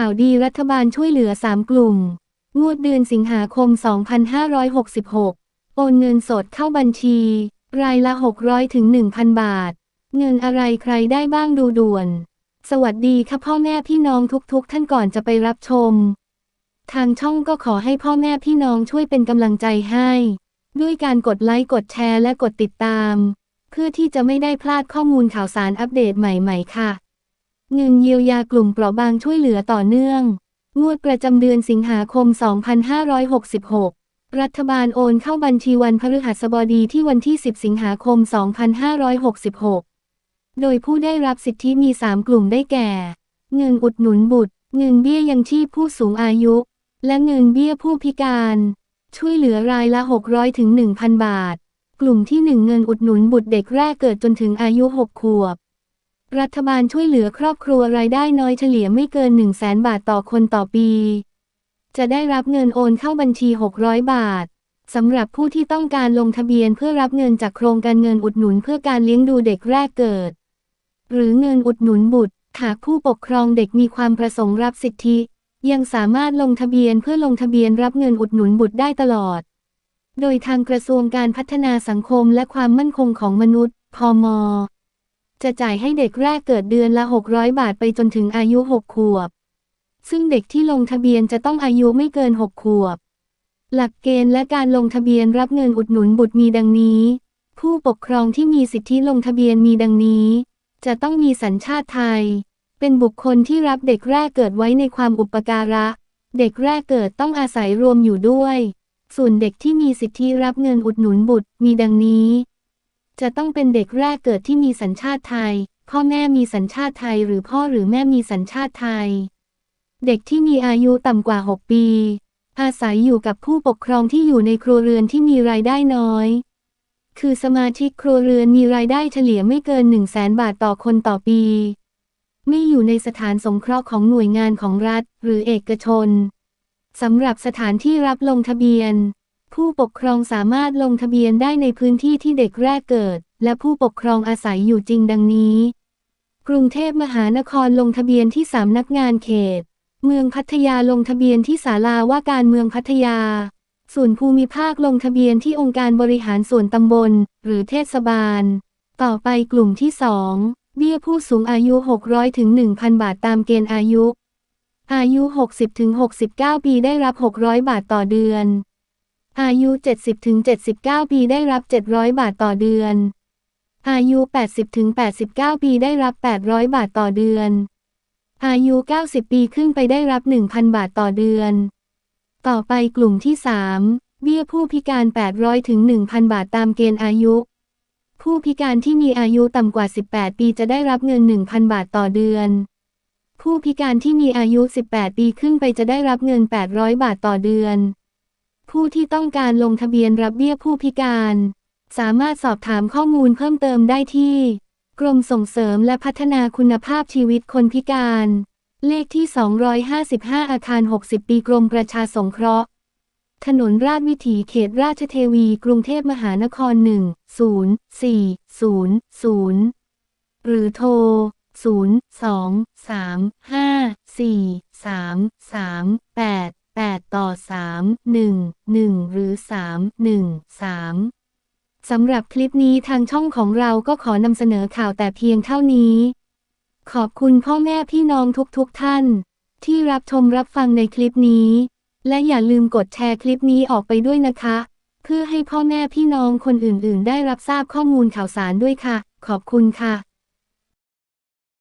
ข่าวดีรัฐบาลช่วยเหลือ 3 กลุ่ม งวดเดือนสิงหาคม 2566 โอนเงินสดเข้าบัญชี รายละ 600ถึง1,000 บาท เงินอะไรใครได้บ้างดูด่วน สวัสดีค่ะพ่อแม่พี่น้องทุกๆท่านก่อนจะไปรับชม ทางช่องก็ขอให้พ่อแม่พี่น้องช่วยเป็นกำลังใจให้ ด้วยการกดไลค์กดแชร์และกดติดตาม เพื่อที่จะไม่ได้พลาดข้อมูลข่าวสารอัปเดตใหม่ ๆ ค่ะ เงินเยียวยากลุ่มเปราะบางช่วยเหลือต่อเนื่อง งวดประจำเดือนสิงหาคม 2566 รัฐบาลโอนเข้าบัญชีวันพฤหัสบดีที่วันที่ 10 สิงหาคม 2566 โดยผู้ได้รับสิทธิมี 3 กลุ่มได้แก่ เงินอุดหนุนบุตร เงินเบี้ยยังชีพผู้สูงอายุ และเงินเบี้ยผู้พิการ ช่วยเหลือรายละ 600 ถึง 1,000 บาท กลุ่มที่ 1 เงินอุดหนุนบุตรเด็กแรกเกิดจนถึงอายุ 6 ขวบ รัฐบาลช่วยเหลือครอบครัวรายได้น้อยเฉลี่ยไม่เกิน 1 0 0 0 0แบาทต่อคนต่อปี จะได้รับเงินโอนเข้าบัญชี 600 บาทสำหรับผู้ที่ต้องการลงทะเบียนเพื่อรับเงินจากโครงการเงินอุดหนุนเพื่อการเลี้ยงดูเด็กแรกเกิด หรือเงินอุดหนุนบุตร หากผู้ปกครองเด็กมีความประสงค์รับสิทธิ ยังสามารถลงทะเบียนเพื่อลงทะเบียนรับเงินอุดหนุนบุตรได้ตลอด โดยทางกระทรวงการพัฒนาสังคมและความมั่นคงของมนุษย์ พม จะจ่ายให้เด็กแรกเกิดเดือนละ 600 บาทไปจนถึงอายุ 6 ขวบ ซึ่งเด็กที่ลงทะเบียนจะต้องอายุไม่เกิน 6 ขวบ หลักเกณฑ์และการลงทะเบียนรับเงินอุดหนุนบุตรมีดังนี้ ผู้ปกครองที่มีสิทธิลงทะเบียนมีดังนี้ จะต้องมีสัญชาติไทย เป็นบุคคลที่รับเด็กแรกเกิดไว้ในความอุปการะ เด็กแรกเกิดต้องอาศัยรวมอยู่ด้วย ส่วนเด็กที่มีสิทธิรับเงินอุดหนุนบุตรมีดังนี้ จะต้องเป็นเด็กแรกเกิดที่มีสัญชาติไทย พ่อแม่มีสัญชาติไทย หรือพ่อหรือแม่มีสัญชาติไทย เด็กที่มีอายุต่ำกว่า 6 ปี อาศัยอยู่กับผู้ปกครองที่อยู่ในครัวเรือนที่มีรายได้น้อย คือสมาชิกครัวเรือนมีรายได้เฉลี่ยไม่เกิน 1 0 0 0 0แสนบาทต่อคนต่อปี ไม่อยู่ในสถานสงเคราะห์ของหน่วยงานของรัฐ หรือเอกชนสำหรับสถานที่รับลงทะเบียน ผู้ปกครองสามารถลงทะเบียนได้ในพื้นที่ที่เด็กแรกเกิด และผู้ปกครองอาศัยอยู่จริงดังนี้ กรุงเทพมหานครลงทะเบียนที่สำนักงานเขต เมืองพัทยาลงทะเบียนที่ศาลาว่าการเมืองพัทยา ส่วนภูมิภาคลงทะเบียนที่องค์การบริหารส่วนตำบล หรือเทศบาล ต่อไปกลุ่มที่2เบี้ยผู้สูงอายุ 600ถึง1,000 บาทตามเกณฑ์อายุ อายุ 60ถึง69 ปีได้รับ 600 บาทต่อเดือน อายุ 70ถึง79 ปีได้รับ 700 บาทต่อเดือน อายุ 80ถึง89 ปีได้รับ 800 บาทต่อเดือน อายุ 90 ปีขึ้นไปได้รับ 1,000 บาทต่อเดือน ต่อไปกลุ่มที่ 3 เบี้ยผู้พิการ 800ถึง1,000 บาทตามเกณฑ์อายุ ผู้พิการที่มีอายุต่ำกว่า 18 ปีจะได้รับเงิน 1,000 บาทต่อเดือน ผู้พิการที่มีอายุ 18 ปีขึ้นไปจะได้รับเงิน 800 บาทต่อเดือน ผู้ที่ต้องการลงทะเบียนรับเบี้ยผู้พิการ สามารถสอบถามข้อมูลเพิ่มเติมได้ที่ กรมส่งเสริมและพัฒนาคุณภาพชีวิตคนพิการ เลขที่ 255 อาคาร 60 ปีกรมประชาสงเคราะห์ ถนนราชวิถีเขตราชเทวี กรุงเทพมหานคร 1 0 4 0 0 หรือโทร 0 2 3 5 4 3 3 8 8 ต่อ 3 1 1 หรือ 3 1 3 สำหรับคลิปนี้ทางช่องของเราก็ขอนำเสนอข่าวแต่เพียงเท่านี้ ขอบคุณพ่อแม่พี่น้องทุกๆทท่าน ที่รับชมรับฟังในคลิปนี้ และอย่าลืมกดแชร์คลิปนี้ออกไปด้วยนะคะ เพื่อให้พ่อแม่พี่น้องคนอื่นๆ ได้รับทราบข้อมูลข่าวสารด้วยค่ะ ขอบคุณค่ะ